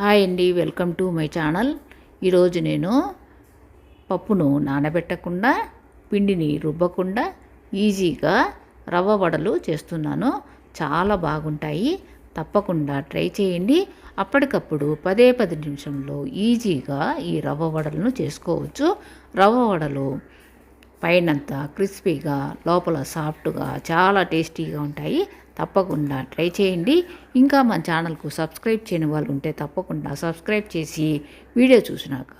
Hi అండి welcome to my channel. ఈరోజు నేను పప్పును నానబెట్టకుండా పిండిని రుబ్బకుండా ఈజీగా రవ్వ వడలు చేస్తున్నాను. చాలా బాగుంటాయి. తప్పకుండా ట్రై చేయండి. అప్పటికప్పుడు పదే పది నిమిషంలో ఈజీగా ఈ రవ్వ వడలను చేసుకోవచ్చు. రవ్వ వడలు పైనంతా క్రిస్పీగా లోపల సాఫ్ట్గా చాలా టేస్టీగా ఉంటాయి. తప్పకుండా ట్రై చేయండి. ఇంకా మన ఛానల్కు సబ్స్క్రైబ్ చేయని వాళ్ళు ఉంటే తప్పకుండా సబ్స్క్రైబ్ చేసి వీడియో చూసినాక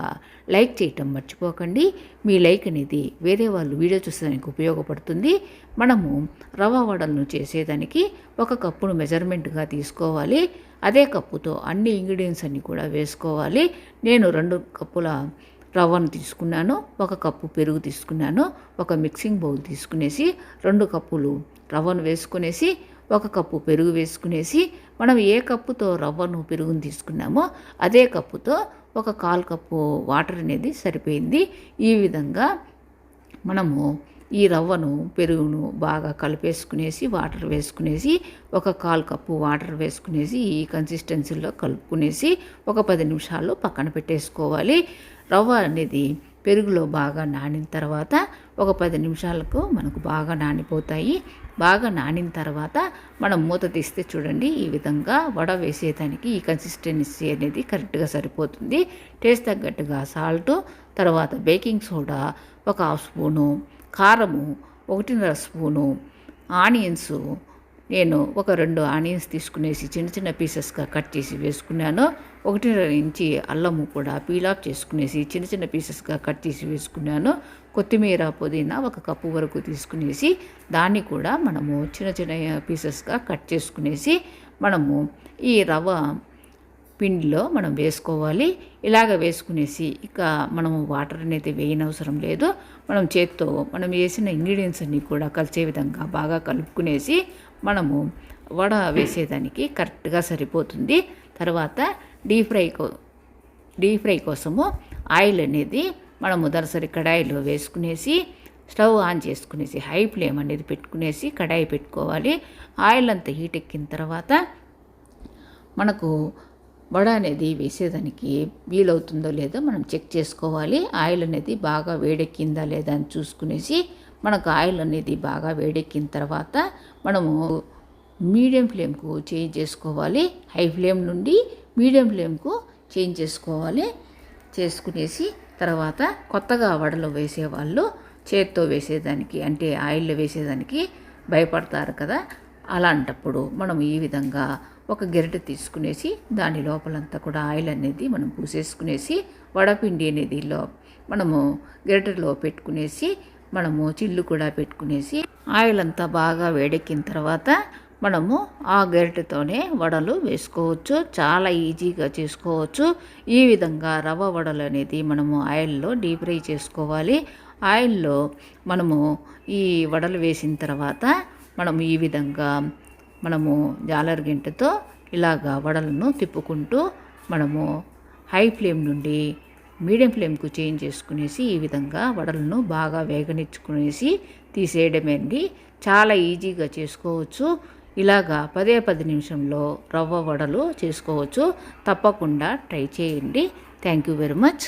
లైక్ చేయటం మర్చిపోకండి. మీ లైక్ అనేది వేరే వాళ్ళు వీడియో చూసేదానికి ఉపయోగపడుతుంది. మనము రవ్వ వడలను చేసేదానికి ఒక కప్పును మెజర్మెంట్గా తీసుకోవాలి. అదే కప్పుతో అన్ని ఇంగ్రీడియంట్స్ అన్ని కూడా వేసుకోవాలి. నేను రెండు కప్పుల రవ్వను తీసుకున్నాను ఒక కప్పు పెరుగు తీసుకున్నాను ఒక మిక్సింగ్ బౌల్ తీసుకునేసి రెండు కప్పులు రవ్వను వేసుకునేసి ఒక కప్పు పెరుగు వేసుకునేసి మనం ఏ కప్పుతో రవ్వను పెరుగును తీసుకున్నామో అదే కప్పుతో ఒక కాల్ కప్పు వాటర్ అనేది సరిపోయింది. ఈ విధంగా మనము ఈ రవ్వను పెరుగును బాగా కలిపేసుకునేసి వాటర్ వేసుకునేసి ఒక కాల్ కప్పు వాటర్ వేసుకునేసి ఈ కన్సిస్టెన్సీలో కలుపుకునేసి ఒక పది నిమిషాలు పక్కన పెట్టేసుకోవాలి. రవ్వ అనేది పెరుగులో బాగా నానిన తర్వాత ఒక పది నిమిషాలకు మనకు బాగా నానిపోతాయి. బాగా నానిన తర్వాత మనం మూత తీస్తే చూడండి ఈ విధంగా వడ వేసేదానికి ఈ కన్సిస్టెన్సీ అనేది కరెక్ట్గా సరిపోతుంది. టేస్ట్ తగ్గట్టుగా సాల్ట్ తర్వాత బేకింగ్ సోడా ఒక హాఫ్ స్పూను కారము ఒకటిన్నర స్పూను ఆనియన్స్ నేను ఒక రెండు ఆనియన్స్ తీసుకునేసి చిన్న చిన్న పీసెస్గా కట్ చేసి వేసుకున్నాను. ఒకటిన్నర ఇంచి అల్లము కూడా పీల్ ఆఫ్ చేసుకునేసి చిన్న చిన్న పీసెస్గా కట్ చేసి వేసుకున్నాను. కొత్తిమీర పుదీనా ఒక కప్పు వరకు తీసుకునేసి దాన్ని కూడా మనము చిన్న చిన్న పీసెస్గా కట్ చేసుకునేసి మనము ఈ రవ్వ పిండిలో మనం వేసుకోవాలి. ఇలాగ వేసుకునేసి ఇక మనము వాటర్ అనేది వేయనవసరం లేదు. మనం చేత్తో మనం వేసిన ఇంగ్రీడియంట్స్ అన్నీ కూడా కలిసే విధంగా బాగా కలుపుకునేసి మనము వడ వేసేదానికి కరెక్ట్గా సరిపోతుంది. తర్వాత డీప్ ఫ్రై కో డీప్ ఫ్రై కోసము ఆయిల్ అనేది మనము దరసరి కడాయిలో వేసుకునేసి స్టవ్ ఆన్ చేసుకునేసి హై ఫ్లేమ్ అనేది పెట్టుకునేసి కడాయి పెట్టుకోవాలి. ఆయిల్ అంతా హీట్ ఎక్కిన తర్వాత మనకు వడ అనేది వేసేదానికి వీలవుతుందో లేదో మనం చెక్ చేసుకోవాలి. ఆయిల్ అనేది బాగా వేడెక్కిందా లేదా అని చూసుకునేసి మనకు ఆయిల్ అనేది బాగా వేడెక్కిన తర్వాత మనము మీడియం ఫ్లేమ్కు చేంజ్ చేసుకోవాలి. హై ఫ్లేమ్ నుండి మీడియం ఫ్లేమ్కు చేంజ్ చేసుకోవాలి. చేసుకునేసి తర్వాత కొత్తగా వడలు వేసేవాళ్ళు చేత్తో వేసేదానికి అంటే ఆయిల్లో వేసేదానికి భయపడతారు కదా. అలాంటప్పుడు మనం ఈ విధంగా ఒక గెరిటె తీసుకునేసి దాని లోపలంతా కూడా ఆయిల్ అనేది మనం పూసేసుకునేసి వడపిండి అనేది లో మనము గెరిటెలో పెట్టుకునేసి మనము చిల్లు కూడా పెట్టుకునేసి ఆయిల్ అంతా బాగా వేడెక్కిన తర్వాత మనము ఆ గరిటెతోనే వడలు వేసుకోవచ్చు. చాలా ఈజీగా చేసుకోవచ్చు. ఈ విధంగా రవ్వ వడలు అనేది మనము ఆయిల్లో డీప్ ఫ్రై చేసుకోవాలి. ఆయిల్లో మనము ఈ వడలు వేసిన తర్వాత మనము ఈ విధంగా మనము జాలర్ గింటతో ఇలాగా వడలను తిప్పుకుంటూ మనము హై ఫ్లేమ్ నుండి మీడియం ఫ్లేమ్కు చేంజ్ చేసుకునేసి ఈ విధంగా వడలను బాగా వేగనిచ్చుకునేసి తీసేయడమే అండి. చాలా ఈజీగా చేసుకోవచ్చు. ఇలాగా పదే పది నిమిషంలో రవ్వ వడలు చేసుకోవచ్చు. తప్పకుండా ట్రై చేయండి. Thank you very much.